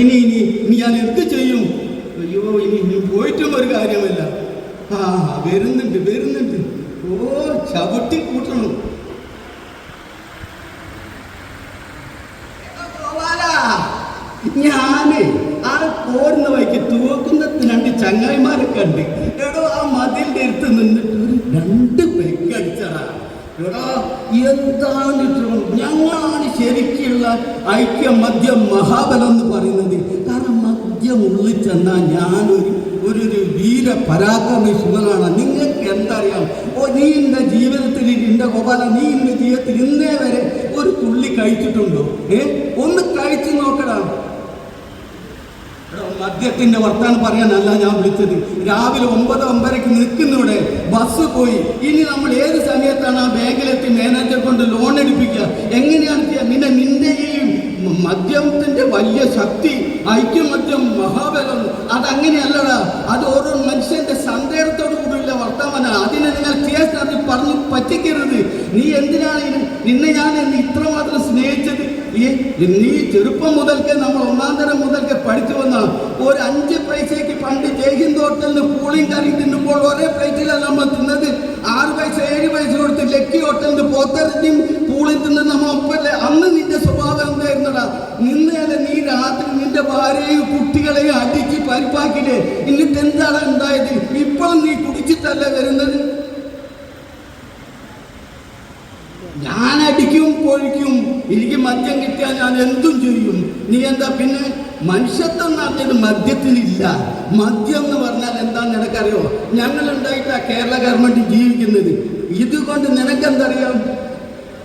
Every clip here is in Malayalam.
ഇനി ഇനി ഇനി ഞാൻ എന്ത് ചെയ്യും? അയ്യോ ഇനി ഇനി പോയിട്ടും ഒരു കാര്യമല്ല ആ വരുന്നുണ്ട് വരുന്നുണ്ട്. ഓ ചവിട്ടി കൂട്ടണം. ഞാനേ ആ പോരുന്ന വഴിക്ക് തൂക്കുന്ന രണ്ട് ചങ്ങായിമാരെ കണ്ട്. എടോ ആ മതിലിന്റെ അടുത്ത് നിന്നിട്ട് രണ്ട് പെഗ് അടിച്ചടാ എടോ എന്താണ്? ഞങ്ങളാണ് ശരിക്കുള്ള ഐക്യ മദ്യം മഹാബലം എന്ന് പറയുന്നത് കാരണം മദ്യം ഉള്ളിൽ ചെന്നാൽ ഞാനൊരു ഒരു ഒരു വീര പരാക്രമി ശിവനാണ്. നിങ്ങൾക്ക് എന്തറിയാം? ഓ നീ എന്റെ ജീവിതത്തിൽ എന്റെ ഗോപാല നീ എന്റെ ജീവിതത്തിൽ ഇന്നേ വരെ ഒരു തുള്ളി കഴിച്ചിട്ടുണ്ടോ? ഏ? ഒന്ന് കഴിച്ചു നോക്കടാ. എടോ, മദ്യത്തിന്റെ വർത്താനം പറയാനല്ല ഞാൻ വിളിച്ചത്. രാവിലെ ഒമ്പത് ഒമ്പതരക്ക് നിൽക്കുന്നിവിടെ ബസ് പോയി. ഇനി നമ്മൾ ഏത് സമയത്താണ് ആ ബാങ്കിലെത്തി മാനേജർ കൊണ്ട് ലോൺ എടുപ്പിക്കുക? എങ്ങനെയാണ് നിന്നെ നിന്റെ ഈ മദ്യത്തിന്റെ വലിയ ശക്തി ഐക്യമദ്യം മഹാബലം അതങ്ങനെയല്ലടാ. അത് ഓരോ മനുഷ്യന്റെ സന്ദേഹത്തോടു കൂടിയുള്ള വർത്തമാന. അതിനെ നിങ്ങൾ കേസ് പറഞ്ഞു പറ്റിക്കരുത്. നീ എന്തിനാണ്? നിന്നെ ഞാൻ ഇത്രമാത്രം സ്നേഹിച്ചത്? നീ ചെറുപ്പം മുതൽക്ക് നമ്മൾ ഒന്നാം തരം മുതൽക്ക് പഠിച്ചു ഒരു അഞ്ച് പൈസയ്ക്ക് പണ്ട് ജയ്ഹിന്ദ് ഹോട്ടലിന് പൂളിയും കറി തിന്നുമ്പോൾ ഒരേ പ്ലേറ്റിലാണ് നമ്മൾ തിന്നത്. ആറ് പൈസ ഏഴ് പൈസ കൊടുത്ത് ലക്കി ഹോട്ടലിന് പോത്തരഞ്ഞും പൂളി തിന്ന് നമ്മ ഒപ്പല്ലേ? അന്ന് നിന്റെ സ്വഭാവം എന്തായിരുന്നടാ? നിന്നേലെ നീ രാത്രി നിന്റെ ഭാര്യയും കുട്ടികളെയും അടിച്ച് പരിപ്പാക്കില്ലേ എന്നിട്ട് എന്താണ് ഉണ്ടായത്? ഇപ്പോഴും നീ കുടിച്ചിട്ടല്ല വരുന്നത്? ഞാൻ അടിക്കും കോഴിക്കും. എനിക്ക് മദ്യം കിട്ടിയാൽ ഞാൻ എന്തും ചെയ്യും. നീ എന്താ പിന്നെ മനുഷ്യത്വം നാട്ടിൽ പറഞ്ഞത് മദ്യത്തിലില്ല മദ്യം എന്ന് പറഞ്ഞാൽ എന്താന്ന് നിനക്കറിയോ? ഞങ്ങൾ ഉണ്ടായിട്ടാ കേരള ഗവൺമെന്റ് ജീവിക്കുന്നത്. ഇതുകൊണ്ട് നിനക്കെന്തറിയാം?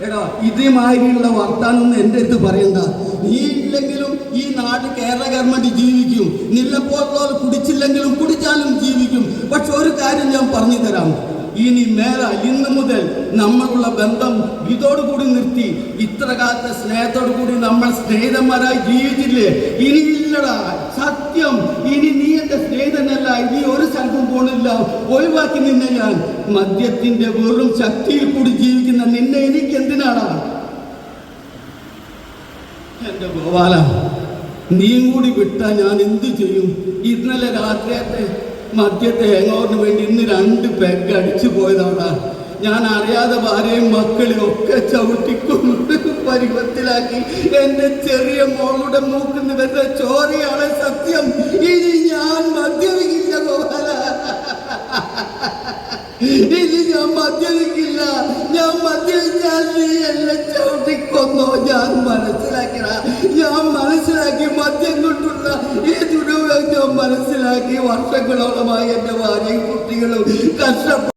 എടാ ഇതേമാതിരിയുള്ള വർത്താനം എന്റെ അടുത്ത് പറയണ്ട. നീ ഇല്ലെങ്കിലും ഈ നാട് കേരള ഗവൺമെന്റ് ജീവിക്കും. നിന്നെപ്പോലുള്ള കുടിച്ചില്ലെങ്കിലും കുടിച്ചാലും ജീവിക്കും. പക്ഷെ ഒരു കാര്യം ഞാൻ പറഞ്ഞു തരാം. ഇനി മേല ഇന്ന് മുതൽ നമ്മളുള്ള ബന്ധം ഇതോടുകൂടി നിർത്തി. ഇത്ര കാലത്തെ സ്നേഹത്തോടു കൂടി നമ്മൾ സ്നേഹിതന്മാരായി ജീവിച്ചില്ലേ? ഇനി ഇല്ലടാ. സത്യം. ഇനി നീ എന്റെ സ്നേഹിതനല്ല. ഇനി ഒരു സ്ഥലത്തും പോണില്ല. ഒഴിവാക്കി നിന്നെ ഞാൻ. മദ്യത്തിന്റെ വെറും ശക്തിയിൽ കൂടി ജീവിക്കുന്ന നിന്നെ എനിക്ക് എന്തിനാടാ? എന്റെ ഗോപാല നീ കൂടി വിട്ടാ ഞാൻ എന്തു ചെയ്യും? ഇന്നലെ രാത്രിയത്തെ മദ്യത്തെ ഹേങ്ങോറിന് വേണ്ടി ഇന്ന് രണ്ട് പെഗ് അടിച്ചു പോയതാണ് ഞാൻ അറിയാതെ ഭാര്യയും മക്കളും ഒക്കെ ചവിട്ടിക്കൊണ്ട് പരുവത്തിലാക്കി എന്റെ ചെറിയ മോളുടെ മൂക്കിന്ന് വരുന്ന ചോരയാണ് സത്യം. ഇനി ഞാൻ മദ്യപിക്കില്ല ഗോപാല. ഇനി ഞാൻ മദ്യപിക്കില്ല. ഞാൻ മദ്യപിച്ചാൽ നീ എന്നെ ചവിട്ടിക്കൊന്നോ? ഞാൻ മനസ്സിലാക്കിയ മനസ്സിലാക്കി വർഷങ്ങളോളമായി എന്റെ ഭാര്യയും കുട്ടികളും കഷ്ടപ്പെട്ടു